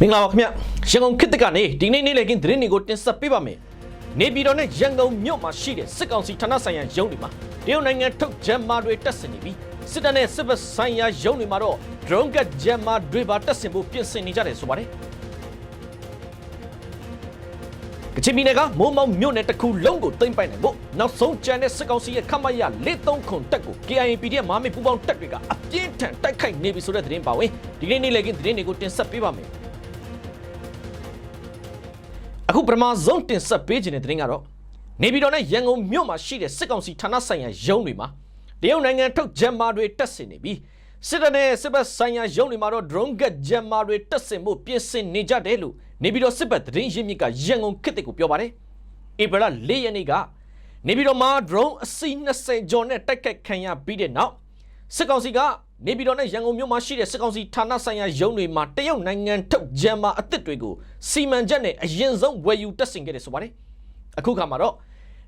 မင်္ဂလာပါခင်ဗျရန်ကုန်ခေတ်သစ်ကနေဒီနေ့နေ့လည်ကင်းသတင်းတွေကိုတင်ဆက်ပေးပါမယ်နေပြည်တော်နဲ့ရန်ကုန်မြို့မှာရှိတဲ့စစ်ကောင်စီဌာနဆိုင်ရာရုံးတွေမှာတရုတ်နိုင်ငံထုတ်ဂျမ်မာတွေတက်ဆင်နေပြီးစစ်တပ်နဲ့စစ်ဘက်ဆိုင်ရာရုံးတွေမှာတော့ drone ကဂျမ်မာတွေပါတက်ဆင်ဖို့ပြင်ဆင်နေကြတယ်ဆိုပါတယ်ကချင်ပြည်နယ်ကမိုးမောင်မြို့နယ်တစ်ခုလုံးကိုသိမ်းပိုက်နိုင်ဖို့နောက်ဆုံးကြံတဲ့စစ်ကောင်စီရဲ့ခမရ43ခွန်တက်ကို KIA PD ရဲ့မာမေပူပေါင်းတက်တွေကအပြင်းထန်တိုက်ခိုက်နေပြီဆိုတဲ့သတင်းပါဝင်ဒီနေ့နေ့လည်ကင်းသတင်းတွေကိုတင်ဆက်ပေးပါမယ် အခုပထမဆုံးတင်ဆက်ပေးခြင်းတဲ့သတင်းကတော့နေပြည်တော်နဲ့ရန်ကုန်မြို့မှာရှိတဲ့စစ်ကောင်စီဌာနဆိုင်ရာရုံးတွေမှာတရုတ်နိုင်ငံထုတ်ဂျမ်မာတွေတက်ဆင်နေပြီးစစ်တပ်နဲ့စစ်ဘက်ဆိုင်ရာရုံးတွေမှာတော့ drone ကဂျမ်မာတွေတက်ဆင်မှုပြင်ဆင်နေကြတယ်လို့နေပြည်တော်စစ်ဘက်သတင်းရင်းမြစ်ကရန်ကုန်ခေတ်တစ်ကိုပြောပါတယ်ဧပြီလ၄ရက်နေ့ကနေပြည်တော်မှာ drone အစီး20ကျော်နဲ့တိုက်ခိုက်ခံရပြီးတဲ့နောက်စစ်ကောင်စီက နေပြည်တော်နဲ့ရန်ကုန်မြို့မှာရှိတဲ့စစ်ကောင်စီဌာနဆိုင်ရာရုံးတွေမှာတရုတ်နိုင်ငံထုတ်ဂျမ်မာအသစ်တွေကိုစီမံချက်နဲ့အရင်ဆုံးဝယ်ယူတက်ဆင်ခဲ့တယ်ဆိုပါတယ်အခုခါမှာတော့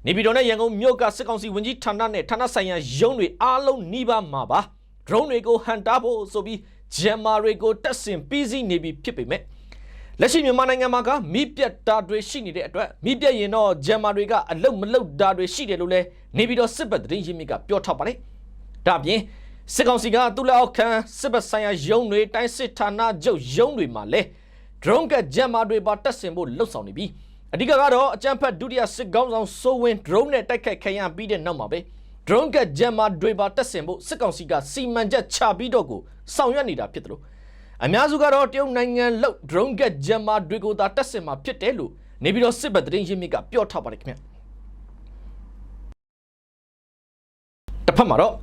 နေပြည်တော်နဲ့ရန်ကုန်မြို့ကစစ်ကောင်စီဝန်ကြီးဌာနနဲ့ဌာနဆိုင်ရာရုံးတွေအားလုံးနှီးပါမှာပါ drone တွေကိုဟန်တာဖို့ဆိုပြီးဂျမ်မာတွေကိုတက်ဆင်ပြီးစီးနေပြီဖြစ်ပေမဲ့လက်ရှိမြန်မာနိုင်ငံမှာကမိပြတ်တာတွေရှိနေတဲ့အတွက်မိပြတ်ရင်တော့ဂျမ်မာတွေကအလုတ်မလုတ်တာတွေရှိတယ်လို့လဲနေပြည်တော်စစ်ဘက်သတင်းရင်းမြစ်ကပြောထားပါတယ်ဒါအပြင် စစ်ကောင်စီကသူ့လက်အောက်ခံစစ်ဘက်ဆိုင်ရာရုံးတွေတိုင်းစစ်ဌာနချုပ်ရုံးတွေမှာလဲ drone ကဂျမ်မာတွေပါတက်ဆင်ဖို့လှုပ်ဆောင်နေပြီးအဓိကကတော့အကြမ်းဖက်ဒုတိယစစ်ကောင်းဆောင်စိုးဝင်း drone နဲ့တိုက်ခိုက်ခံရပြီးတဲ့နောက်မှာပဲ drone ကဂျမ်မာတွေပါတက်ဆင်ဖို့စစ်ကောင်စီကစီမံချက်ချပြီးတော့ကိုဆောင်ရွက်နေတာဖြစ်တယ်လို့အများစုကတော့တရုတ်နိုင်ငံလောက် drone ကဂျမ်မာတွေကိုသာတက်ဆင်မှာဖြစ်တယ်လို့နေပြည်တော်စစ်ဘက်သတင်းရင်းမြစ်ကပြောထားပါတယ်ခင်ဗျတစ်ဖက်မှာတော့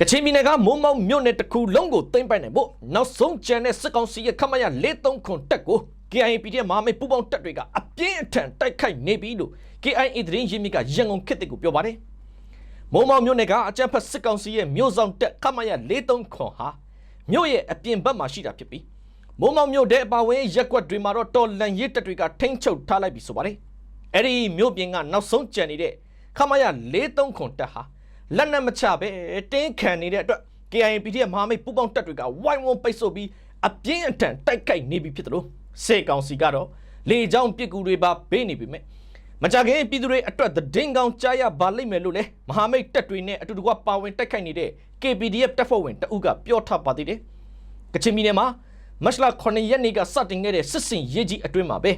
ကချင်ပြည်နယ်ကမိုးမောက်မြို့နယ်တစ်ခုလုံးကိုသိမ်းပိုက်နိုင်ဖို့နောက်ဆုံးကြံတဲ့စစ်ကောင်စီရဲ့ခမရ43ခွန်တက်ကို KIAPD ရဲ့မဟာမိတ်ပူးပေါင်းတပ်တွေကအပြင်းအထန်တိုက်ခိုက်နေပြီလို့ KIA သတင်းရင်းမြစ်ကရန်ကုန်ခေတ်တစ်ကိုပြောပါတယ်မိုးမောက်မြို့နယ်ကအကြမ်းဖက်စစ်ကောင်စီရဲ့မြို့ဆောင်တက်ခမရ43ခွန်ဟာမြို့ရဲ့အပြင်ဘက်မှာရှိတာဖြစ်ပြီးမိုးမောက်မြို့တဲ့အပါအဝင်ရက်ကွက်တွေမှာတော့တော်လန်ရစ်တပ်တွေကထိမ့်ချုပ်ထားလိုက်ပြီဆိုပါတယ်အဲ့ဒီမြို့ပြင်ကနောက်ဆုံးကြံနေတဲ့ခမရ43ခွန်တက်ဟာ လက်နက်မချပဲတင်းခံနေတဲ့အတွက် KIAPD ရဲ့မဟာမိတ်ပူးပေါင်းတပ်တွေကဝိုင်းဝန်းပိတ်ဆို့ပြီးအပြင်းအထန်တိုက်ခိုက်နေပြီဖြစ်တယ်လို့စေကောင်စီကတော့လေကြောင်းပစ်ကူတွေပါပေးနေပြီမြဲမကြခင်ပြည်သူတွေအတွက်သတင်းကောင်းကြားရပါလိမ့်မယ်လို့လဲမဟာမိတ်တပ်တွေနဲ့အတူတကွပါဝင်တိုက်ခိုက်နေတဲ့ KPDF တပ်ဖွဲ့ဝင်တအုပ်ကပြောထားပါသေးတယ်ကချင်ပြည်နယ်မှာမတ်လ9ရက်နေ့ကစတင်ခဲ့တဲ့စစ်စင်ရေးကြီးအတွင်းမှာပဲ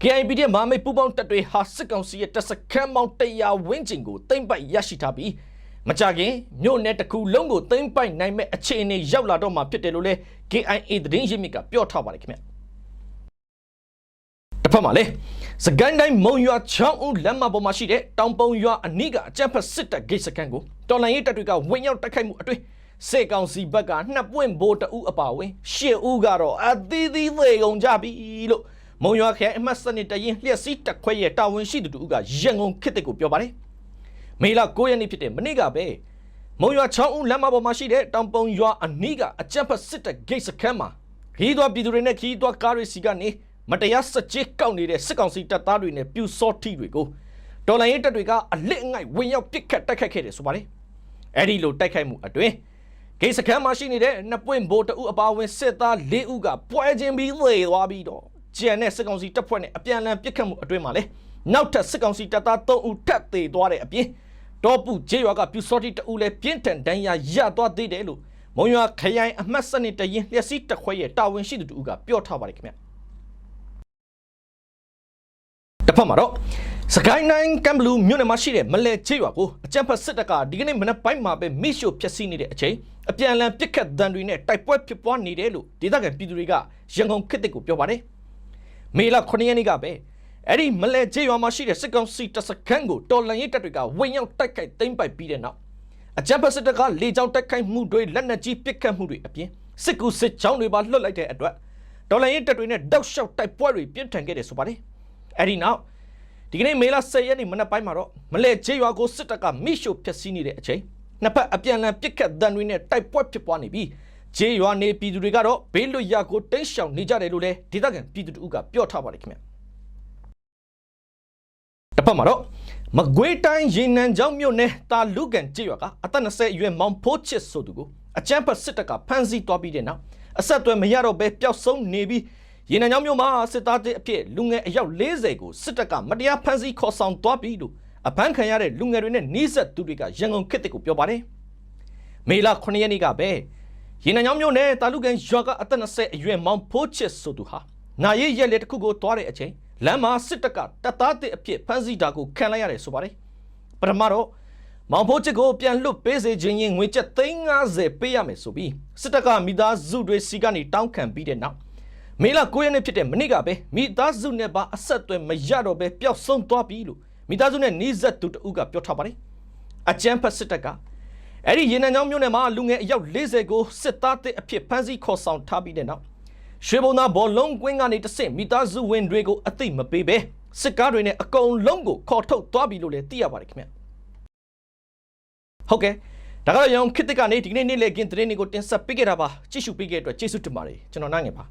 KIPD ရဲ့မဟာမိတ်ပူးပေါင်းတပ်တွေဟာစစ်ကောင်စီရဲ့တပ်စခန်းပေါင်း100ဝန်းကျင်ကိုသိမ်းပိုက်ရရှိထားပြီး မကြခင်မြို့နယ်တစ်ခုလုံးကိုသိမ်းပိုက်နိုင်မဲ့အခြေအနေရောက်လာတော့မှဖြစ်တယ်လို့လဲ KIA သတင်းရင်းမြစ်ကပြောထားပါတယ်ခင်ဗျတစ်ဖက်မှာလဲစကိုင်းတိုင်းမုံရွာချောင်းဦးလမ်းမပေါ်မှာရှိတဲ့တောင်ပုံရွာအနီးကအကြမ်းဖက်စစ်တပ်ဂိတ်စခန်းကိုတော်လိုင်းရေးတပ်တွေကဝင်ရောက်တိုက်ခိုက်မှုအတွင်းစေကောင်စီဘက်ကနှစ်ပွင့်ဘိုးတအူးအပါဝင်ရှစ်ဦးကတော့အသီးသီးသေကုန်ကြပြီလို့မုံရွာခရိုင်အမှတ်စနစ်တရင်လျှက်စီးတက်ခွဲရဲ့တာဝန်ရှိသူတို့ကရန်ကုန်ခေတ်တက်ကိုပြောပါတယ် မေလ9ရက်နေ့ဖြစ်တဲ့မနေ့ကပဲမုံရွာချောင်းဦးလမ်းမပေါ်မှာရှိတဲ့တောင်ပုံရွာအနီးကအကြမ်းဖက်စစ်တပ်ဂိတ်စခန်းမှာခီးသွွားပြည်သူတွေနဲ့ခီးသွွားကားတွေစီကနေမတရားစကြေးကောက်နေတဲ့စစ်ကောင်စီတပ်သားတွေနဲ့ပြူစောထီတွေကိုဒေါ်လာရေးတပ်တွေကအလစ်အငိုက်ဝင်ရောက်ပစ်ခတ်တိုက်ခိုက်ခဲ့တယ်ဆိုပါတယ်အဲ့ဒီလိုတိုက်ခိုက်မှုအတွင်းဂိတ်စခန်းမှာရှိနေတဲ့နှစ်ပွင့်ဘိုးတအုပ်အပါဝင်စစ်သား၄ဦးကပွဲချင်းပြီးသေသွားပြီးတော့ကျန်တဲ့စစ်ကောင်စီတပ်ဖွဲ့နဲ့အပြန်အလှန်ပစ်ခတ်မှုအတွင်းမှာလေနောက်ထပ်စစ်ကောင်စီတပ်သား၃ဦးထပ်သေသွားတဲ့အပြင် တောပုဂျေရွာကပြူစောတိတအုပ်လည်းပြင်းထန်ဒဏ်ရာရသွားသေးတယ်လို့မုံရွာခရိုင်အမှတ်စနစ်တရင်လျှက်စီးတက်ခွဲရဲ့တာဝန်ရှိသူတူကပြောထားပါတယ်ခင်ဗျတစ်ဖက်မှာတော့စကိုင်းတိုင်းကမ်ဘလူးမြို့နယ်မှာရှိတဲ့မလဲချေးရွာကိုအကြမ်းဖက်စစ်တပ်ကဒီကနေ့မနက်ပိုင်းမှာပဲမိရှို့ဖျက်ဆီးနေတဲ့အချိန်အပြန်အလှန်ပစ်ခတ်ဒဏ်တွေနဲ့တိုက်ပွဲဖြစ်ပွားနေတယ်လို့ဒေသခံပြည်သူတွေကရန်ကုန်ခေတ်တစ်ကိုပြောပါတယ်မေလ9ရက်နေ့ကပဲ အဲ့ဒီမလဲချေးရွာမှာရှိတဲ့စစ်ကောင်စီတပ်စခန်းကိုတော်လန်ရေးတပ်တွေကဝင်ရောက်တိုက်ခိုက်သိမ်းပိုက်ပြီးတဲ့နောက်အကြမ်းဖက်စစ်တပ်ကလေကြောင်းတိုက်ခိုက်မှုတွေလက်နက်ကြီးပစ်ခတ်မှုတွေအပြင်စစ်ကူစစ်ကြောင်းတွေပါလွှတ်လိုက်တဲ့အတွက်တော်လန်ရေးတပ်တွေနဲ့တောက်လျှောက်တိုက်ပွဲတွေပြင်းထန်ခဲ့တယ်ဆိုပါတယ်အဲ့ဒီနောက်ဒီကနေ့မေလ10ရက်နေ့မနက်ပိုင်းမှာတော့မလဲချေးရွာကိုစစ်တပ်ကမိရှို့ဖျက်ဆီးနေတဲ့အချိန်နှစ်ဖက်အပြန်အလှန်ပစ်ခတ်ဒဏ်တွေနဲ့တိုက်ပွဲဖြစ်ပွားနေပြီးချေးရွာနေပြည်သူတွေကတော့ဘေးလွတ်ရာကိုတိတ်ရှောင်နေကြတယ်လို့လည်းဒေသခံပြည်သူတို့ကပြောထားပါတယ်ခင်ဗျ တစ်ဖက်မှာတော့မကွေးတိုင်းရေနံချောင်းမြို့နယ်တာလူကန်ကျေးရွာကအသက်20အရွယ်မောင်ဖိုးချစ်ဆိုသူကိုအကြမ်းဖက်စစ်တပ်ကဖမ်းဆီးသွားပြီးတဲ့နောက်အဆက်အသွယ်မရတော့ဘဲပျောက်ဆုံးနေပြီးရေနံချောင်းမြို့မှာစစ်သားတဲ့အဖြစ်လူငယ်အယောက်40ကိုစစ်တပ်ကမတရားဖမ်းဆီးခေါ်ဆောင်သွားပြီလို့အဖမ်းခံရတဲ့လူငယ်တွေနဲ့နှိစက်သူတွေကရန်ကုန်ခေတ်တစ်ကိုပြောပါတယ်မေလ9ရက်နေ့ကပဲရေနံချောင်းမြို့နယ်တာလူကန်ရွာကအသက်20အရွယ်မောင်ဖိုးချစ်ဆိုသူဟာနာရေးရက်လက်တစ်ခုကိုတွားတဲ့အချိန် လမ်းမှာစစ်တပ်ကတပ်သားတဲ့အဖြစ်ဖမ်းဆီးတာကိုခံလိုက်ရတယ်ဆိုပါတယ်ပထမတော့မောင်ဖိုးချစ်ကိုပြန်လွတ်ပေးစေခြင်းရင်ငွေကျပ်350ပေးရမယ်ဆိုပြီးစစ်တပ်ကမိသားစုတွေစီကနေတောင်းခံပြီးတဲ့နောက်မေလ9ရက်နေ့ဖြစ်တဲ့မနေ့ကပဲမိသားစုနဲ့ပါအဆက်အသွယ်မရတော့ပဲပျောက်ဆုံးသွားပြီလို့မိသားစုနဲ့နှီးဆက်သူတဦးကပြောထားပါတယ်အကြမ်းဖက်စစ်တပ်ကအဲ့ဒီရေနံချောင်းမြို့နယ်မှာလူငယ်အယောက်40ကိုစစ်သားတဲ့အဖြစ်ဖမ်းဆီးခေါ်ဆောင်ထားပြီးတဲ့နောက် ရွှေဘုံသားဘောလုံးကွင်းကနေတဆင့်မိသားစုဝင်တွေကိုအသိမပေးပဲစစ်ကားတွေနဲ့အကုန်လုံးကိုခေါ်ထုတ်သွားပြီလို့လည်းသိရပါတယ်ခင်ဗျဟုတ်ကဲ့ဒါကတော့ရောင်ခေတ်တစ်ကနေဒီကနေ့နေ့လည်ကင်းသတင်းတွေကိုတင်ဆက်ပေးခဲ့တာပါကြည့်ရှုပေးခဲ့တဲ့အတွက်ကျေးဇူးတင်ပါတယ်ကျွန်တော်နိုင်ငယ်ပါ